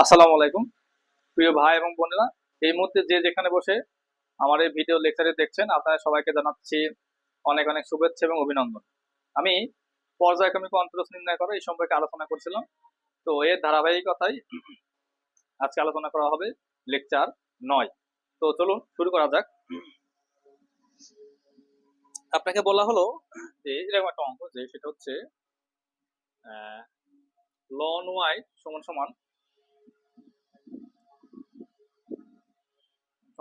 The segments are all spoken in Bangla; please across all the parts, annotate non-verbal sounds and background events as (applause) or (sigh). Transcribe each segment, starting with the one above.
আসসালামু আলাইকুম। প্রিয় ভাই এবং বোনেরা, এই মুহূর্তে যে যেখানে বসে আমার এই ভিডিও লেকচারে দেখছেন, আপনারা সবাইকে জানাচ্ছি অনেক অনেক শুভেচ্ছা এবং অভিনন্দন। আমি পর্যায়ক্রমিক অন্তরস নির্ণয় করা এই সম্পর্কে আলোচনা করছিলাম। তো এর ধারাবাহিকতায় আজকে আলোচনা করা হবে লেকচার নয়। তো চলুন, শুরু করা যাক। আপনাকে বলা হলো যে, এরকম একটা অঙ্ক যে, সেটা হচ্ছে লন ওয়াই সমান সমান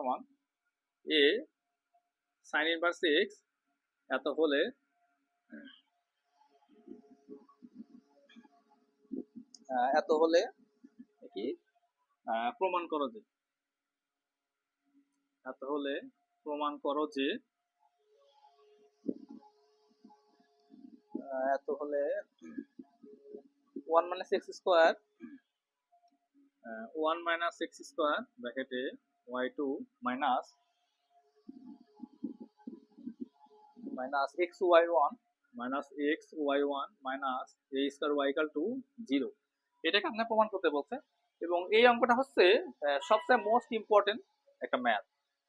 সমান এ সাইন ইনভার্স এক্স এত হলে এত হলে কি? প্রমাণ করো যে, এত হলে প্রমাণ করো যে এত হলে one minus x square one minus x square ব্র্যাকেটে y two minus minus x y one minus x y one minus a square y equal to zero এটাকে আপনার প্রমাণ করতে বলছে। এবং এই অঙ্কটা হচ্ছে সবচেয়ে মোস্ট ইম্পর্টেন্ট একটা ম্যাথ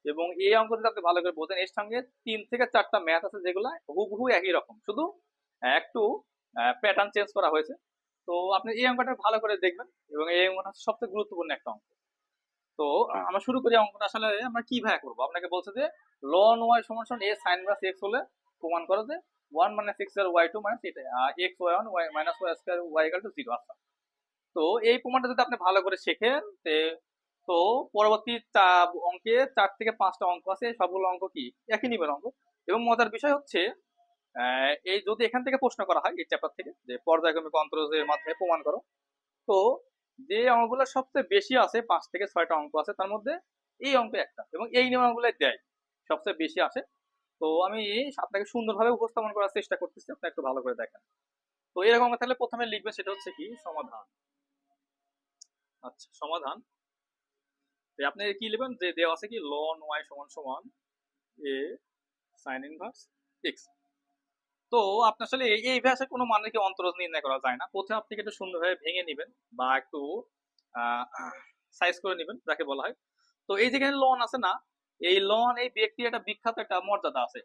এবং এই অঙ্ক যদি আপনি ভালো করে বোঝেন, এর সঙ্গে তিন থেকে চারটা ম্যাথ আছে যেগুলো হুবহু একই রকম। শুধু একটু প্যাটার্ন চেঞ্জ করা হয়েছে। তো আপনি এই অঙ্কটা ভালো করে দেখবেন। এবং এই অঙ্কটা সবচেয়ে গুরুত্বপূর্ণ একটা অঙ্ক। তো আমরা শুরু করি অঙ্কটা। আসলে আমরা কীভাবে করব? আপনাকে বলছে যে লন ওয়াই সমান সমান এ সাইন প্লাস এক্স হলে প্রমাণ করো যে ওয়ান মাইনাস এক্স আর ওয়াই টু মাইনাস এটা x y one y minus y square y two zero আচ্ছা। তো এই প্রমাণটা যদি আপনি ভালো করে শেখেন, তে- পরবর্তী অঙ্কে চার থেকে পাঁচটা অঙ্ক আছে সবগুলো অঙ্ক কি? একই নিবেন অঙ্ক। এবং মজার বিষয় হচ্ছে এই যদি এখান থেকে প্রশ্ন করা হয়, এই চ্যাপ্টার থেকে, যে পর্যায়ক্রমিক অন্তরজের মাধ্যমে প্রমাণ করো, তো যে অঙ্কগুলো সবচেয়ে বেশি আছে, পাঁচ থেকে ছয়টা অঙ্ক আছে, তার মধ্যে এই অঙ্ক একটা এবং এই নিয়মগুলো দেয়, সবচেয়ে বেশি আসে। তো আমি আপনাকে সুন্দরভাবে উপস্থাপন করার চেষ্টা করতেছি আপনি একটু ভালো করে দেখেন। তো এরকম তাহলে প্রথমে লিখবেন, সেটা হচ্ছে কি, সমাধান। আচ্ছা সমাধান। আপনি কি লিখবেন? যে দেওয়া আছে কি লন ওয়াই সমান সমান এ সাইন ইনভার্স এক্স তো আপনি আসলে এই ভাষায় কোনো মানে কি অন্তরজ নির্ণয় করা যায় না? প্রথমে আপনি একটু সুন্দরভাবে ভেঙে নেবেন বা একটু সাইজ করে নেবেন, যাকে বলা হয়। তো এই যেখানে লন আছে না, এই লন এই ব্যক্তির একটা বিখ্যাত একটা মর্যাদা আছে।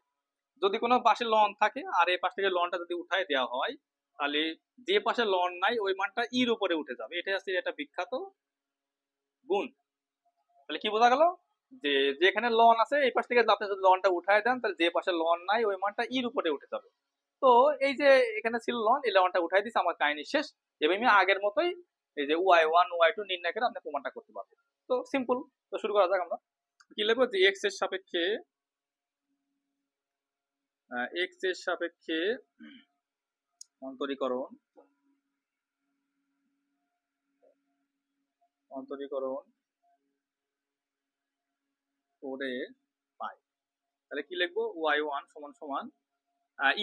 যদি কোনো পাশে লন থাকে আর এই পাশ থেকে লনটা যদি উঠায় দেওয়া হয়, তাহলে যে পাশে লন নাই, ওই মানটা ইর উপরে উঠে যাবে। এটা হচ্ছে একটা বিখ্যাত গুণ। তাহলে কি বোঝা গেল? যে, যেখানে লন আছে, এই পাশ থেকে আপনি যদি লনটা উঠায় দেন, তাহলে যে পাশে লন নাই, ওই মানটা ইর উপরে উঠে যাবে। তো এই যে এখানে ছিল লন এই লনটা উঠাই দিচ্ছে আমার কাহিনী শেষ। এবং আমি আগের মতোই এই যে ওয়াই ওয়ান ওয়াই টু নির্ণয় করে আপনি প্রমাণটা করতে পারবেন। তো সিম্পল তো শুরু করা যাক আমরা। কি লিখব যে এক্সের সাপেক্ষে এক্সের সাপেক্ষে অন্তরীকরণ অন্তরীকরণ করে পাই। তাহলে কি লিখব? ওয়াই ওয়ান সমান সমান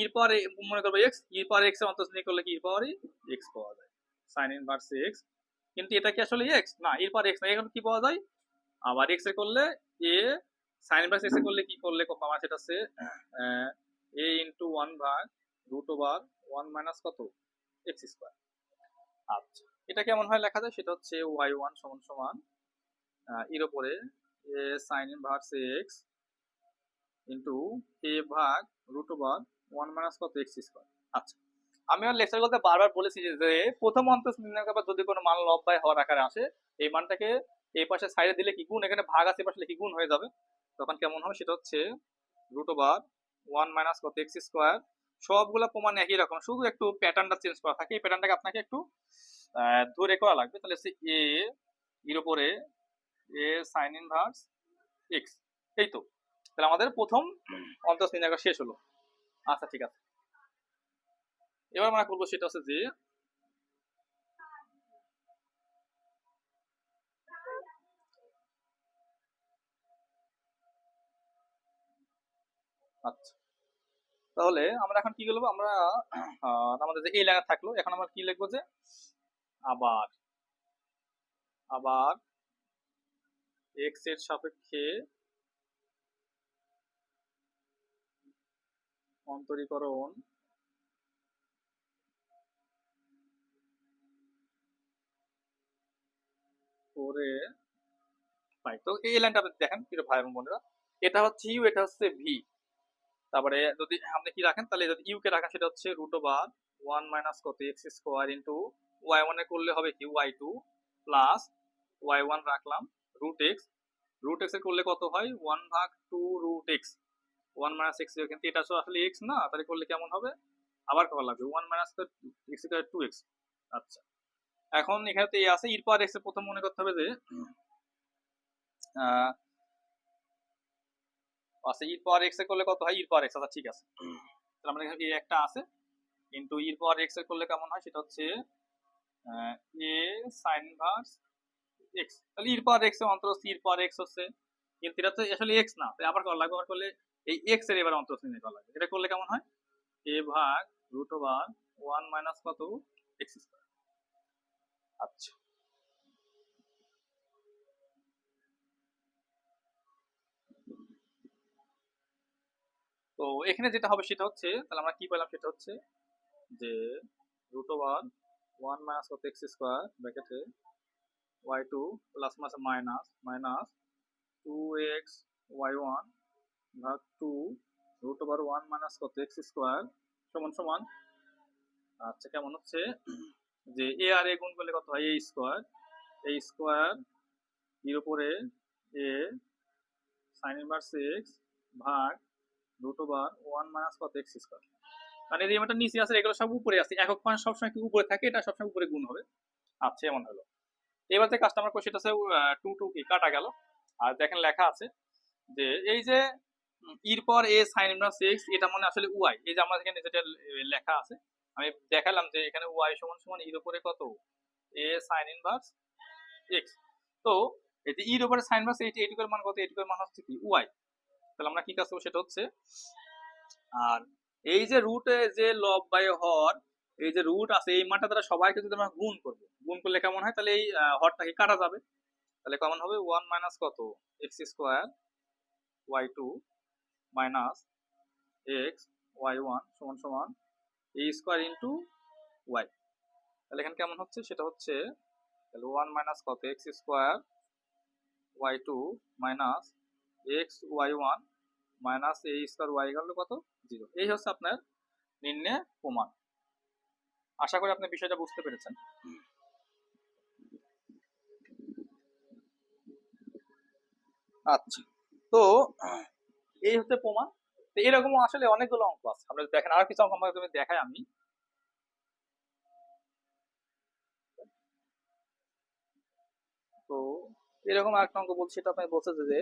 ইর পর মনে করব এক্স ইর পর এক্সের অন্তর্নির্ণয় করলে কি? ইর পাওয়ারই এক্স পাওয়া যায়। সাইন ইনভার্স এক্স কিন্তু এটা কি আসলে এক্স না, এর পর এক্স না, এখন কি পাওয়া যায়? আবার এক্স এ করলে এ সাইন ইনভার্স এক্স এ করলে কি করলে? কত আমার সেটা হচ্ছে এ ইন্টু ওয়ান ভাগ রুট ওভার ওয়ান মাইনাস কত? এক্স স্কোয়ার আচ্ছা এটা কেমন হয় লেখা যায়? সেটা হচ্ছে ওয়াই ওয়ান সমান সমান এর উপরে a sine inverse x into a ভাগ রুট ওভার ওয়ান মাইনাস কত এক্স স্কোয়ার আচ্ছা। আমি আমার লেকচার বলতে বারবার বলেছি যে প্রথম অন্ত নির্ণয় যদি কোনো মান লব্বায় হওয়ার আকারে আসে এই মানটাকে এই পাশে সাইডে দিলে কি গুণ? এখানে ভাগ আছে পাশে কি গুণ হয়ে যাবে? তখন কেমন হবে? সেটা হচ্ছে রুট ওভার ওয়ান মাইনাস কত এক্স স্কোয়ার সবগুলা প্রমাণ একই রকম। শুধু একটু প্যাটার্নটা চেঞ্জ করা থাকে। এই প্যাটার্নটাকে আপনাকে একটু ধরে করা লাগবে। তাহলে হচ্ছে এ এর উপরে এ সাইন ইনভার্স এক্স এই তো। তাহলে আমাদের প্রথম অন্তঃ নির্ণয় শেষ হলো। আচ্ছা ঠিক আছে। এবার আমরা করব সেটা হচ্ছে যে আচ্ছা। তাহলে আমরা এখন কি করব? আমরা আমাদের যে এই লাইনে থাকল, এখন আমরা কি লিখব যে, আবার। আবার এক্সের সাপেক্ষে অন্তরীকরণ করে পাই। তো এই লাইনটা দেখেন, প্রিয় ভাই এবং বোনেরা। এটা হচ্ছে ইউ এটা হচ্ছে ভি তারপরে যদি আপনি কি রাখেন, তাহলে যদি ইউ কে রাখেন, সেটা হচ্ছে রুট ওভার ওয়ান মাইনাস কত? এক্স স্কোয়ার ইন্টু ওয়াই ওয়ানে করলে হবে কি? Y two plus y one রাখলাম রুট এক্স রুট এক্স এ করলে কত হয়? ওয়ান ভাগ two root x one minus x কিন্তু এটা আসলে এক্স না, তাহলে করলে কেমন হবে? আবার করা লাগবে one minus x two x আচ্ছা। এখন এখানে তো এই আছে ইর পাওয়ার এক্সের প্রথম মনে করতে হবে যে আচ্ছা ইর পাওয়ার এক্সের করলে কত হয়? ইর পাওয়ার এক্স আচ্ছা ঠিক আছে। তাহলে আমাদের এখানে একটা আছে, কিন্তু ইর পাওয়ার এক্সের করলে কেমন হয়? সেটা হচ্ছে এ সাইন ইনভার্স এক্স তাহলে ইর পাওয়ার এক্সের অন্তরস্থ ইর পাওয়ার এক্স হচ্ছে, কিন্তু এটা তো আসলে এক্স না, তাই আবার করা লাগবে, আবার করলে এই এক্সের এবার অন্তরস্থ নিয়ে করা লাগবে এটা করলে কেমন হয়? এ ভাগ রুট ওভার ওয়ান মাইনাস কত? এক্স স্কোয়ার আচ্ছা। তো এখানে যেটা হবে সেটা হচ্ছে তাহলে আমরা কি পেলাম? সেটা হচ্ছে যে রুট ওভার ওয়ান মাইনাস কত? এক্স স্কোয়ার ব্র্যাকেটে ওয়াই টু প্লাস মাস minus minus two x y one ভাগ two root over one minus কত? এক্স স্কোয়ার সমান সমান? আচ্ছা কেমন হচ্ছে? যে এ আর এ গুণ করলে কত হয়? এ স্কোয়ার এ স্কোয়ার এর উপরে এ সাইন ইনভার্স এক্স ভাগ রুট ওভার ওয়ান মাইনাস কত? এক্স স্কোয়ার মানে এই নিচে আছে, এগুলো সব উপরে আছে। একক মান সবসময় কি উপরে থাকে? এটা সবসময় উপরে গুণ হবে। আচ্ছা এমন হলো। এবার যে কাস্টমার কোশ্চেন আছে টু টু কি? কাটা গেল। আর দেখেন লেখা আছে যে, এই যে ইর পর এ সাইন ইনভার্স এক্স, এটা মানে আসলে ওয়াই। এই যে আমার এখানে যেটা লেখা আছে, আমি দেখালাম যে এখানে ওয়াই সমান সমান ইর উপরে কত? A sine inverse x. তো, এই যে ইর উপরে সাইন ইনভার্স, এইট এইটুকুর মান কত? এইটুকুর মান হচ্ছে কি? ওয়াই। তাহলে আমরা কি কাজ করব? সেটা হচ্ছে, আর এই যে রুটে যে লব বাই হর, এই যে রুট আছে, এই মানটা দ্বারা সবাইকে যদি আমরা গুণ করব, গুণ করলে কেমন হয়? তাহলে এই হরটাকে কাটা যাবে? তাহলে কেমন হবে? ওয়ান মাইনাস কত? X square y two minus x y one সমান সমান এ স্কোয়ার ইন্টু ওয়াই তাহলে এখানে কেমন হচ্ছে? সেটা হচ্ছে, তাহলে ওয়ান মাইনাস কত? X square y two minus x y one minus a square y গেল কত? জিরো এই হচ্ছে আপনার নির্ণয় প্রমাণ। আশা করি আপনি বিষয়টা বুঝতে পেরেছেন। আচ্ছা তো এই হচ্ছে প্রমাণ। তো এরকম আসলে অনেকগুলো অঙ্ক আছে। আপনারা দেখেন, আর কিছু অঙ্ক আমাকে তুমি দেখাই আমি। তো এরকম আরেকটা অঙ্ক বলছি, সেটা আপনি বলছে যে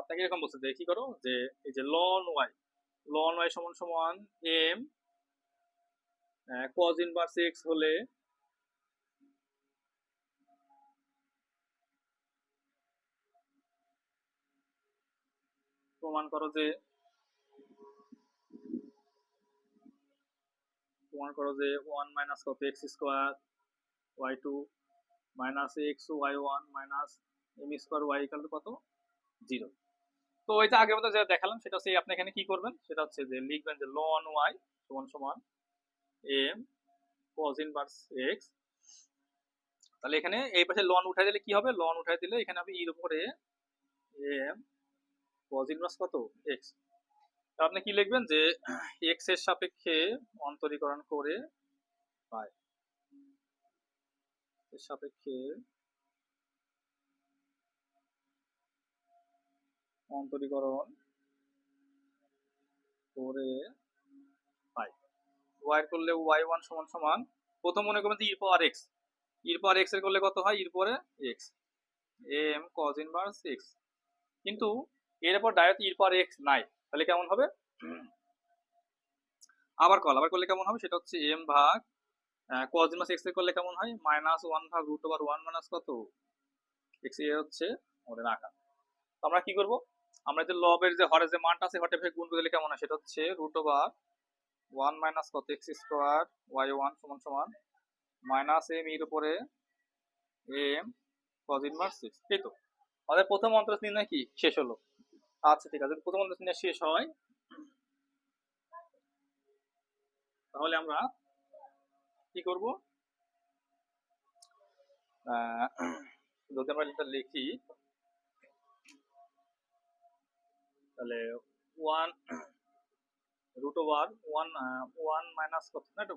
আপনাকে এরকম বলছে যে, কি করো? যে এই যে লন ওয়াই লন ওয়াই সমান সমান এম কজ ইনভার্স এক্স হলে প্রমাণ করো যে, প্রমাণ করো যে ওয়ান মাইনাস কত? X square y two minus x y one minus m square y equal কত? জিরো তো ওই যে আগের মতো যেটা দেখালাম, সেটা হচ্ছে আপনি এখানে কি করবেন? সেটা হচ্ছে যে লিখবেন যে লন ওয়াই সমান সমান এম কজ ইনভার্স এক্স তাহলে এখানে এই পাশে লন উঠাই দিলে কি হবে? লন উঠাই দিলে এখানে হবে ইর উপরে এম কজ ইনভার্স কত? এক্স আপনি কি লিখবেন যে এক্সের সাপেক্ষে অন্তরীকরণ করে পাই এর সাপেক্ষে অন্তরীকরণ করে পাই ওয়াই করলে ওয়াই ওয়ান সমান সমান। প্রথম মনে করবেন যে ইর পাওয়ার এক্স ইর পাওয়ার এক্সের করলে কত হয়? ইর পরে x m cos inverse x কিন্তু এর উপর ডাইরেক্ট ইর পাওয়ার এক্স নাই। তাহলে কেমন হবে? আবার কল আবার করলে কেমন হবে? সেটা হচ্ছে এম ভাগ কজ ইনভার্স এক্স করলে কেমন হয়? মাইনাস ওয়ান ভাগ রুট ওভার ওয়ান মাইনাস কত? এক্স এ হচ্ছে আমাদের আকার। তো আমরা কি করব? আমরা যে লবের যে হরের যে মানটা আছে হটে গুণ করে দিলে কেমন হয়? সেটা হচ্ছে রুট ওভার ওয়ান মাইনাস কত? এক্স স্কোয়ার ওয়াই ওয়ান সমান সমান মাইনাস এম এর উপরে এম কজ ইনভার্স সিক্স এই তো। আমাদের প্রথম অন্তর নির্ণয় কি? শেষ হলো। আচ্ছা ঠিক আছে। প্রথম নির্ণয় শেষ হয়। তাহলে আমরা কি করব? যদি আমরা এটা লিখি, তাহলে one root over one one minus কত? না, একটু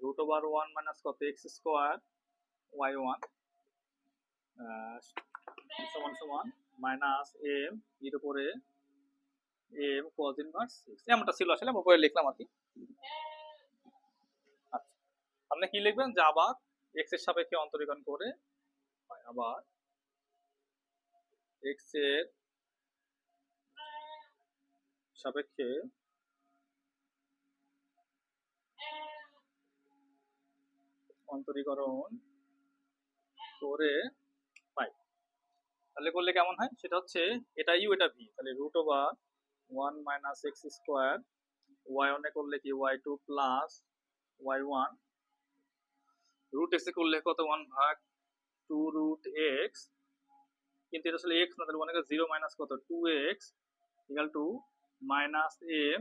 রুট ওভার ওয়ান মাইনাস কত? এক্স স্কোয়ার ওয়াই ওয়ান সমান সমান মাইনাস এম এর উপরে এম কজ ইনভার্স সিক্স এমনটা ছিল আসলে আমি উপরে লিখলাম আর কি। আচ্ছা আপনি কি লিখবেন? যে আবার এক্সের সাপেক্ষে অন্তরীকরণ করে আবার এক্সের সাপেক্ষে অন্তরীকরণ করে তাহলে করলে কেমন হয়? সেটা হচ্ছে এটা ইউ এটা ভি তাহলে root over one minus x square y ওয়ানে করলে কি? Y two plus y one root এক্সে করলে কত? ওয়ান ভাগ টু রুট এক্স কিন্তু এটা আসলে এক্স না, তাহলে ওয়ানে জিরো মাইনাস কত? Two x equal to minus m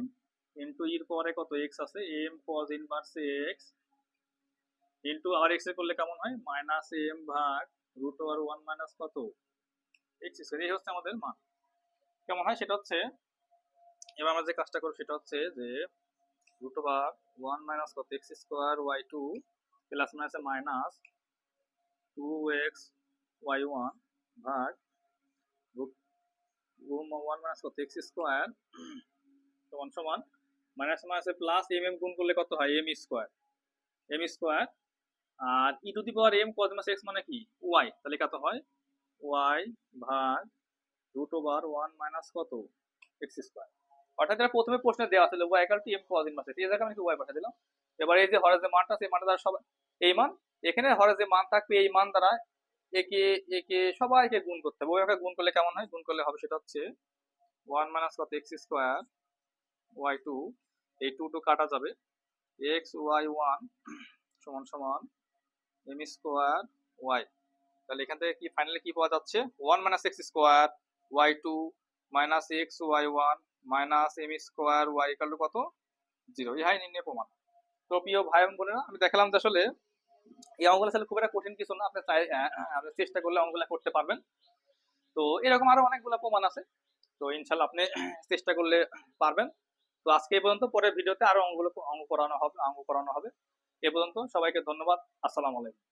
into এর পরে কত? এক্স আছে m cos inverse x into আর এক্স এ করলে কেমন হয়? মাইনাস এম ভাগ রুট ওভার ওয়ান মাইনাস কত? এক্স এই হচ্ছে আমাদের মান। কেমন হয়? সেটা হচ্ছে, এবার আমরা যে কাজটা করব, সেটা হচ্ছে যে রুট ওভার ওয়ান মাইনাস কত? X square y two plus মাইনাসে minus two x y one ভাগ রুট ওয়ান মাইনাস কত? এক্স স্কোয়ার (clears throat) সমান সমান মাইনাস মাইনাসে প্লাস এম এম গুণ করলে কত হয়? M square M square R E to the power M cos mass x মানে কি? ওয়াই তাহলে কত হয়? ওয়াই ভাগ রুট ওভার ওয়ান মাইনাস কত? এক্স স্কোয়ার অর্থাৎ এটা প্রথমে প্রশ্নে দেওয়া ছিল Y equal to M cos inverse এই জায়গায় আমি ওয়াই পাঠিয়ে দিলাম। এবার এই যে হরের যে মানটা সেই মানটা দ্বারা সবাই এই মান? এখানে হরের যে মান থাকবে, এই মান দ্বারা একে একে সবাইকে গুণ করতে হবে। ওইভাবে গুণ করলে কেমন হয়? গুণ করলে হবে সেটা হচ্ছে ওয়ান মাইনাস কত? এক্স স্কোয়ার ওয়াই টু এই টু টু কাটা যাবে। এক্স ওয়াই ওয়ান সমান সমান এম স্কোয়ার ওয়াই তাহলে এখান থেকে কি ফাইনালি কি পাওয়া যাচ্ছে? One minus x square y two minus x y one minus m square y equal কত? জিরো ইহাই নির্ণয় প্রমাণ। তো প্রিয় ভাই বোন বোনেরা, আমি দেখালাম যে আসলে এই অঙ্কগুলো আসলে খুব একটা কঠিন কিছু না। আপনি চাই আপনি চেষ্টা করলে অঙ্কগুলো করতে পারবেন। তো এরকম আরও অনেকগুলো প্রমাণ আছে। তো ইনশাল্লাহ আপনি চেষ্টা করলে পারবেন। তো আজকে এই পর্যন্ত। পরের ভিডিওতে আরও অঙ্কগুলো, অঙ্ক করানো হবে, অঙ্ক করানো হবে। এ পর্যন্ত সবাইকে ধন্যবাদ। আসসালামু আলাইকুম।